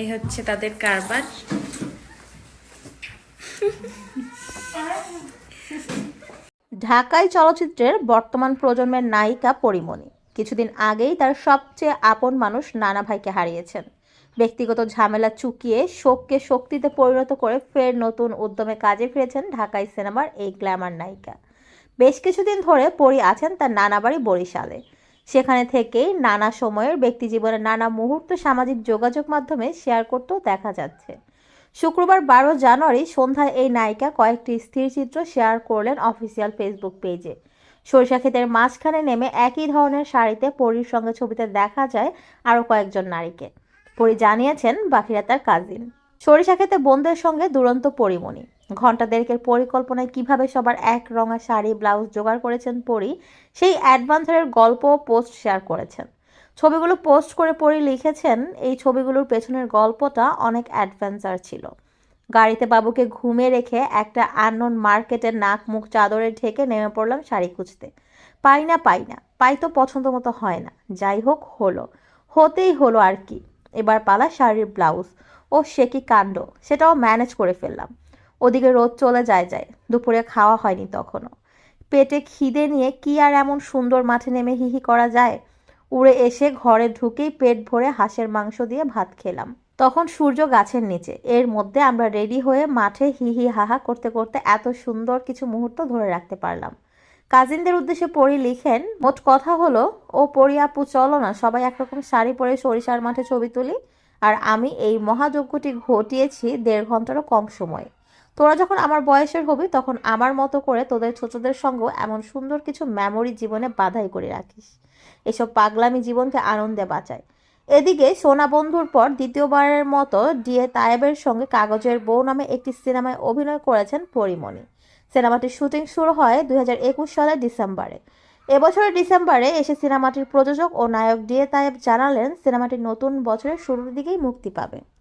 এই হচ্ছে তাদের কারবার। ঢাকাই চলচ্চিত্রের বর্তমান প্রজন্মের নায়িকা পরিমণি। কিছুদিন আগেই তার সবচেয়ে আপন মানুষ নানা ভাইকে হারিয়েছেন। ব্যক্তিগত ঝামেলা চুকিয়ে শোককে শক্তিতে পরিণত করে ফের নতুন উদ্যমে কাজে ফিরেছেন ঢাকাই সিনেমার এই গ্ল্যামার নায়িকা। বেশ কিছুদিন ধরে পরি আছেন তার নানা বাড়ি বরিশালে। সেখানে থেকেই নানা সময়ের ব্যক্তিজীবনের নানা মুহূর্ত সামাজিক যোগাযোগ মাধ্যমে শেয়ার করতেও দেখা যাচ্ছে। শুক্রবার বারো জানুয়ারি সন্ধ্যায় এই নায়িকা কয়েকটি স্থিরচিত্র শেয়ার করলেন অফিসিয়াল ফেসবুক পেজে। সরিষা ক্ষেতের মাঝখানে নেমে একই ধরনের শাড়িতে পরীর সঙ্গে ছবিতে দেখা যায় আরও কয়েকজন নারীকে। পরি জানিয়েছেন বাকিরা তার কাজিন। সরিষা খেতে বোনদের সঙ্গে দুরন্ত পরিমণি। ঘণ্টা দেড়কের পরিকল্পনায় কীভাবে সবার এক রঙা শাড়ি, ব্লাউজ জোগাড় করেছেন পরি, সেই অ্যাডভান্সারের গল্প পোস্ট শেয়ার করেছেন। ছবিগুলো পোস্ট করে পড়ি লিখেছেন, এই ছবিগুলোর পেছনের গল্পটা অনেক অ্যাডভেঞ্চার ছিল। গাড়িতে বাবুকে ঘুমিয়ে রেখে একটা আননোন মার্কেটের নাক মুখ চাদরে ঢেকে নেমে পড়লাম শাড়ি খুঁজতে। পাই না পাই না, পাই তো পছন্দ মতো হয় না, যাই হোক হলো। হতেই হলো আর কি। এবার পালা শাড়ির ব্লাউজ। ও সে কি কাণ্ড? সেটাও ম্যানেজ করে ফেললাম। ওদিকে রোদ চলে যায় যায়, দুপুরে খাওয়া হয়নি তখনও। পেটে খিদে নিয়ে কি আর এমন সুন্দর মাঠে নেমে হিহি করা যায়? উড়ে এসে ঘরে ঢুকেই পেট ভরে হাঁসের মাংস দিয়ে ভাত খেলাম। তখন সূর্য গাছের নিচে, এর মধ্যে আমরা রেডি হয়ে মাঠে হি হি হাহা করতে করতে এত সুন্দর কিছু মুহূর্ত ধরে রাখতে পারলাম। কাজিনদের উদ্দেশ্যে পড়ি লিখেন, মোট কথা হলো, ও পড়ি আপু চলো না, সবাই একরকম শাড়ি পরে সরিষার মাঠে ছবি তুলি আর আমি এই মহাযজ্ঞটি ঘটিয়েছি দেড় ঘন্টারও কম সময়ে। তোরা যখন আমার বয়সের হবি, তখন আমার মতো করে তোদের ছোটদের সঙ্গেও এমন সুন্দর কিছু মেমোরি জীবনে বাধাই করে রাখিস। এসব পাগলামি জীবনকে আনন্দে বাঁচায়। এদিকে সোনা বন্ধুর পর দ্বিতীয়বারের মতো ডিএ তায়েবের সঙ্গে কাগজের বউ নামে একটি সিনেমায় অভিনয় করেছেন পরিমণি। সিনেমাটির শুটিং শুরু হয় দুই হাজার একুশ সালের ডিসেম্বরে। এবছরের ডিসেম্বরে এসে সিনেমাটির প্রযোজক ও নায়ক ডিএ তায়েব জানালেন, সিনেমাটি নতুন বছরের শুরুর দিকেই মুক্তি পাবে।